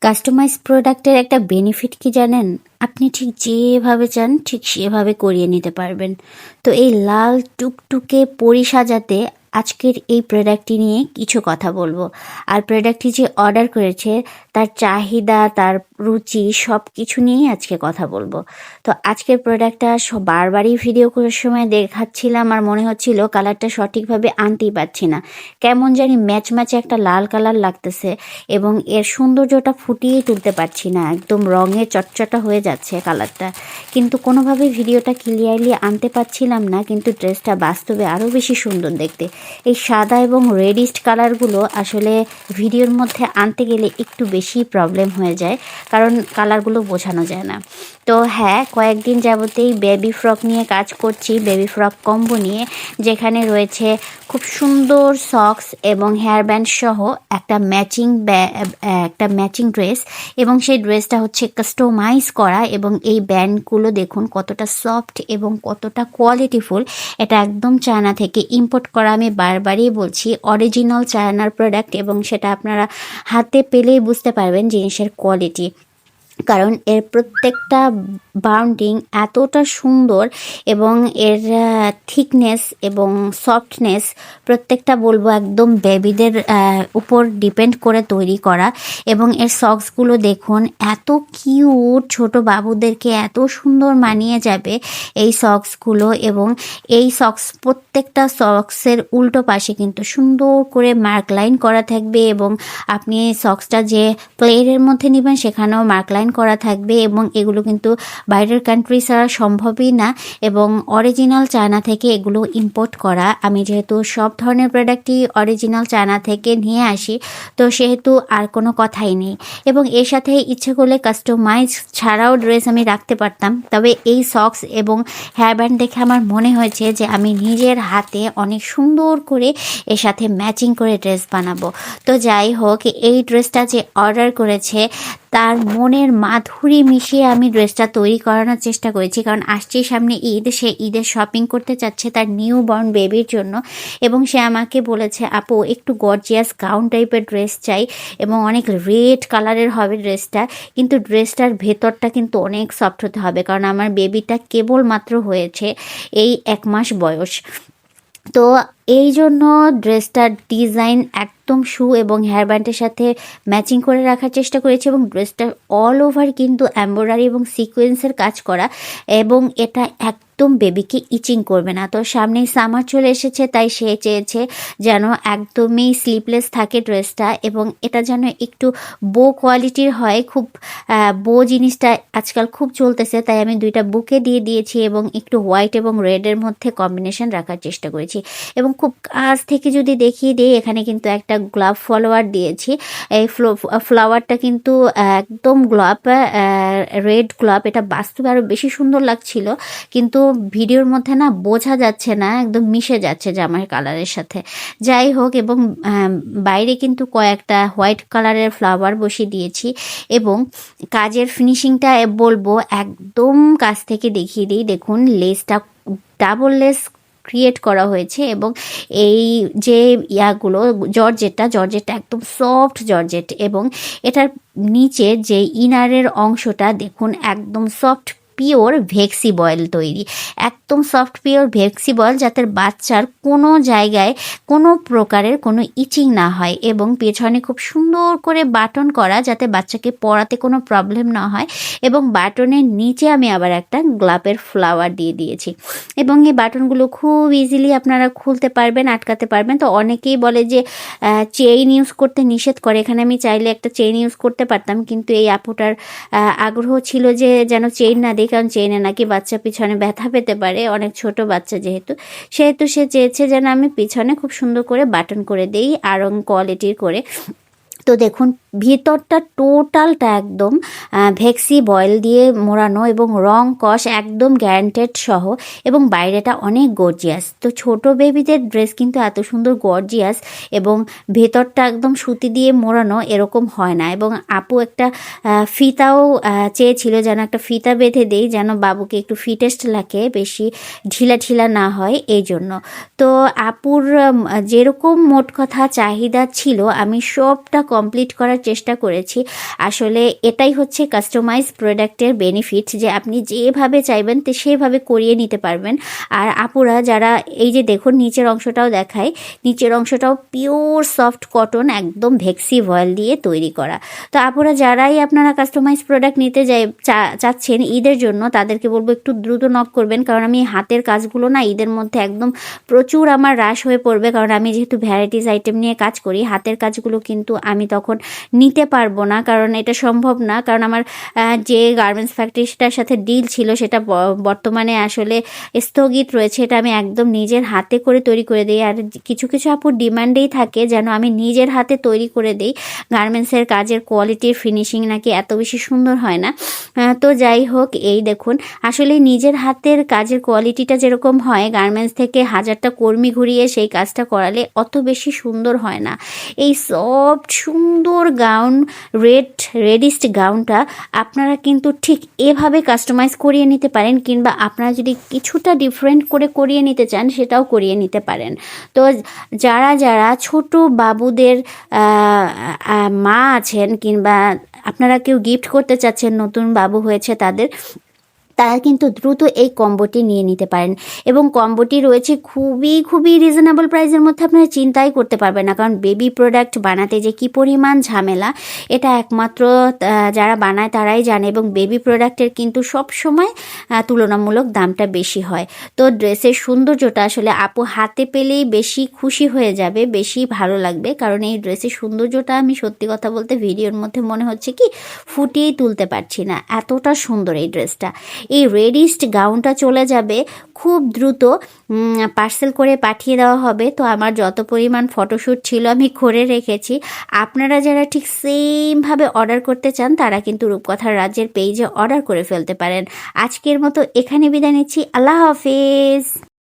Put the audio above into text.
Customise প্রোডাক্টের একটা benefit কি জানেন? আপনি ঠিক যেভাবে চান, ঠিক সেভাবে করিয়ে নিতে পারবেন। তো এই লাল টুকটুকে পরি সাজাতে আজকের এই প্রোডাক্টটি নিয়ে কিছু কথা বলব। আর প্রোডাক্টটি যে অর্ডার করেছে, তার চাহিদা, তার রুচি সব কিছু নিয়েই আজকে কথা বলব। তো আজকের প্রোডাক্টটা বারবারই ভিডিও করার সময় দেখাচ্ছিলাম আর মনে হচ্ছিল কালারটা সঠিকভাবে আনতেই পারছি না। কেমন জানি ম্যাচ ম্যাচে একটা লাল কালার লাগতেছে এবং এর সৌন্দর্যটা ফুটিয়ে তুলতে পারছি না। একদম রঙে চটচটা হয়ে যাচ্ছে কালারটা কিন্তু কোনোভাবে ভিডিওটা ক্লিয়ারলি আনতে পারছিলাম না, কিন্তু ড্রেসটা বাস্তবে আরও বেশি সুন্দর দেখতে। এই সাদা এবং রেডিস্ট কালারগুলো আসলে ভিডিওর মধ্যে আনতে গেলে একটু বেশি প্রবলেম হয়ে যায়। কারণ কালারগুলো বোঝানো যায় না। তো হ্যাঁ কয়েকদিন যাবতেই বেবি ফ্রক নিয়ে কাজ করছি বেবি ফ্রক কম্বো নিয়ে, যেখানে রয়েছে খুব সুন্দর সক্স এবং হেয়ার ব্যান্ড সহ একটা ম্যাচিং একটা ম্যাচিং ড্রেস এবং সেই ড্রেসটা হচ্ছে কাস্টমাইজ করা এবং এই ব্যান্ডগুলো দেখুন কতটা সফট এবং কতটা কোয়ালিটিফুল এটা একদম চায়না থেকে ইম্পোর্ট করা আমি বারবারই বলছি অরিজিনাল চায়নার প্রোডাক্ট এবং সেটা আপনারা হাতে পেলেই বুঝতে পারবেন জিনিসের কোয়ালিটি কারণ এর প্রত্যেকটা বাউন্ডিং এতটা সুন্দর এবং এর থিকনেস এবং সফটনেস প্রত্যেকটা বলব একদম বেবিদের উপর ডিপেন্ড করে তৈরি করা। এবং এর সক্সগুলো দেখুন, এত কিউট ছোট বাবুদেরকে এত সুন্দর মানিয়ে যাবে এই সক্সগুলো এবং এই সক্স প্রত্যেকটা সক্সের উল্টো পাশে কিন্তু সুন্দর করে মার্ক লাইন করা থাকবে এবং আপনি সক্সটা যে প্লেয়ারের মধ্যে নেবেন, সেখানেও মার্ক লাইন করা থাকবে এবং এগুলো কিন্তু বাইরের কান্ট্রি ছাড়া সম্ভবই না এবং অরিজিনাল চায়না থেকে এগুলো ইম্পোর্ট করা। আমি যেহেতু সব ধরনের প্রোডাক্টই অরিজিনাল চায়না থেকে নিয়ে আসি, তো সেহেতু আর কোনো কথাই নেই। এবং এর সাথে ইচ্ছে করলে কাস্টমাইজ ছাড়াও ড্রেস আমি রাখতে পারতাম। তবে এই সক্স এবং হেয়ার ব্যান্ড দেখে আমার মনে হয়েছে যে আমি নিজের হাতে অনেক সুন্দর করে এর সাথে ম্যাচিং করে ড্রেস বানাবো। তো যাই হোক, এই ড্রেসটা যে অর্ডার করেছে তার মনের মাধুরী মিশিয়ে আমি ড্রেসটা তৈরি করানোর চেষ্টা করেছি, কারণ আসছে সামনে ঈদ, সে ঈদের শপিং করতে চাচ্ছে তার নিউ বর্ন বেবির জন্য এবং সে আমাকে বলেছে, আপু, একটু গর্জিয়াস গাউন টাইপের ড্রেস চাই এবং অনেক রেড কালারের হবে ড্রেসটা কিন্তু ড্রেসটার ভেতরটা কিন্তু অনেক সফট হতে হবে, কারণ আমার বেবিটা কেবলমাত্র হয়েছে এই এক মাস বয়স। তো এই জন্য ড্রেসটার ডিজাইন একদম শু এবং হেয়ার ব্যান্ডের সাথে ম্যাচিং করে রাখার চেষ্টা করেছি এবং ড্রেসটার অল ওভার কিন্তু এম্ব্রয়ডারি এবং সিকোয়েন্সের কাজ করা এবং এটা এক একদম বেবিকে ইচিং করবে না। তো সামনেই সামার চলে এসেছে, তাই সে চেয়েছে যেন একদমই স্লিপলেস থাকে ড্রেসটা এবং এটা যেন একটু বো কোয়ালিটির হয়। খুব বো জিনিসটা আজকাল খুব চলতেছে, তাই আমি দুইটা বুকে দিয়ে দিয়েছি এবং একটু হোয়াইট এবং রেডের মধ্যে কম্বিনেশন রাখার চেষ্টা করেছি। এবং খুব কাছ থেকে যদি দেখিয়ে দিই এখানে কিন্তু একটা গ্লাভ ফলোয়ার দিয়েছি। এই ফ্লাওয়ারটা কিন্তু একদম গ্লাভ রেড গ্লাভ এটা বাস্তবে আরও বেশি সুন্দর লাগছিল। কিন্তু ভিডিওর মধ্যে না বোঝা যাচ্ছে না, একদম মিশে যাচ্ছে জামার কালারের সাথে। যাই হোক, এবং বাইরে কিন্তু কয়েকটা হোয়াইট কালারের ফ্লাওয়ার বসিয়ে দিয়েছি এবং কাজের ফিনিশিংটা বলব একদম কাছ থেকে দেখিয়ে দিই। দেখুন লেসটা ডাবল লেস ক্রিয়েট করা হয়েছে এবং এই যে ইয়াগুলো, জর্জেটটা জর্জেটটা একদম সফট জর্জেট এবং এটার নিচে যে ইনারের অংশটা, দেখুন, একদম সফট পিওর ভেক্সি বয়েল তৈরি। একদম সফট পিওর ভেক্সি বয়েল যাতে বাচ্চার কোনো জায়গায় কোনো প্রকারের কোনো ইচিং না হয় এবং পেছনে খুব সুন্দর করে বাটন করা যাতে বাচ্চাকে পড়াতে কোনো প্রবলেম না হয় এবং বাটনের নিচে আমি আবার একটা গ্লাপের ফ্লাওয়ার দিয়ে দিয়েছি। এবং এই বাটনগুলো খুব ইজিলি আপনারা খুলতে পারবেন, আটকাতে পারবেন। তো অনেকেই বলে যে চেইন ইউজ করতে নিষেধ করে। এখানে আমি চাইলে একটা চেইন ইউজ করতে পারতাম, কিন্তু এই আপুটার আগ্রহ ছিল যে যেন চেইন না দিই কারণ চেনে নাকি বাচ্চা পিছনে ব্যথা পেতে পারে, অনেক ছোট বাচ্চা যেহেতু, সেহেতু সে চেয়েছে যেন আমি পিছনে খুব সুন্দর করে বাটন করে দেই, আরং কোয়ালিটির করে। তো দেখুন ভিতরটা টোটালটা একদম ভেক্সি বয়েল দিয়ে মোড়ানো এবং রং কষ একদম গ্যারান্টেড সহ এবং বাইরেটা অনেক গর্জিয়াস। তো ছোট বেবিদের ড্রেস কিন্তু এত সুন্দর গর্জিয়াস এবং ভেতরটা একদম সুতি দিয়ে মোড়ানো এরকম হয় না এবং আপু একটা ফিতাও চেয়েছিল যেন একটা ফিতা বেঁধে দেই যেন বাবুকে একটু ফিটেস্ট লাগে, বেশি ঢিলা ঢিলা না হয় এই জন্য। তো আপুর যেরকম মোট কথা চাহিদা ছিল, আমি সবটা কমপ্লিট করার করার চেষ্টা করেছি। আসলে এটাই হচ্ছে কাস্টমাইজ প্রোডাক্টের বেনিফিট যে আপনি যেভাবে চাইবেন তো সেভাবে করিয়ে নিতে পারবেন। আর আপুরা যারা এই যে দেখুন নিচের অংশটাও দেখায় নিচের অংশটাও পিওর সফট কটন একদম ভেক্সি ভয়েল দিয়ে তৈরি করা। তো আপুরা যারাই আপনারা কাস্টমাইজ প্রোডাক্ট নিতে যাই চাচ্ছেন ঈদের জন্য, তাদেরকে বলব একটু দ্রুত নক করবেন। কারণ আমি হাতের কাজগুলো না ঈদের মধ্যে একদম প্রচুর আমার রাশ হয়ে পড়বে। কারণ আমি যেহেতু ভ্যারাইটিস আইটেম নিয়ে কাজ করি, হাতের কাজগুলো কিন্তু আমি তখন নিতে পারব না, কারণ এটা সম্ভব না। কারণ আমার যে গার্মেন্টস ফ্যাক্টরিটার সাথে ডিল ছিল সেটা বর্তমানে আসলে স্থগিত রয়েছে। এটা আমি একদম নিজের হাতে করে তৈরি করে দিই। আর কিছু কিছু আপুর ডিমান্ডেই থাকে যেন আমি নিজের হাতে তৈরি করে দিই। গার্মেন্টসের কাজের কোয়ালিটির ফিনিশিং নাকি এত বেশি সুন্দর হয় না। তো যাই হোক, এই দেখুন, আসলে নিজের হাতের কাজের কোয়ালিটিটা যেরকম হয় গার্মেন্টস থেকে হাজারটা কর্মী ঘুরিয়ে সেই কাজটা করালে অত বেশি সুন্দর হয় না। এই সফট সুন্দর গাউন রেড রেডিস্ট গাউনটা আপনারা কিন্তু ঠিক এভাবে কাস্টমাইজ করিয়ে নিতে পারেন কিংবা আপনারা যদি কিছুটা ডিফারেন্ট করে করিয়ে নিতে চান সেটাও করিয়ে নিতে পারেন। তো যারা যারা ছোট বাবুদের মা আছেন কিংবা আপনারা কেউ গিফট করতে চাচ্ছেন, নতুন বাবু হয়েছে তাদের তারা কিন্তু দ্রুত এই কম্বোটি নিয়ে নিতে পারেন। এবং কম্বোটি রয়েছে খুবই খুবই রিজনেবল প্রাইসের মধ্যে আপনারা চিন্তাই করতে পারবেন না। কারণ বেবি প্রোডাক্ট বানাতে যে কি পরিমাণ ঝামেলা, এটা একমাত্র যারা বানায় তারাই জানে এবং বেবি প্রোডাক্টের কিন্তু সব সময় তুলনামূলক দামটা বেশি হয়। তো ড্রেসের সৌন্দর্যটা আসলে আপু হাতে পেলেই বেশি খুশি হয়ে যাবে, বেশি ভালো লাগবে। কারণ এই ড্রেসের সৌন্দর্যটা আমি সত্যি কথা বলতে ভিডিওর মধ্যে মনে হচ্ছে কি, ফুটিয়েই তুলতে পারছি না। এতটা সুন্দর এই ড্রেসটা। এই রেডিস্ট গাউনটা চলে যাবে, খুব দ্রুত পার্সেল করে পাঠিয়ে দেওয়া হবে। তো আমার যত পরিমাণ ফটোশ্যুট ছিল আমি করে রেখেছি। আপনারা যারা ঠিক সেমভাবে অর্ডার করতে চান, তারা কিন্তু রূপকথার রাজ্যের পেজে অর্ডার করে ফেলতে পারেন। আজকের মতো এখানে বিদায় নিচ্ছি। আল্লাহ হাফেজ!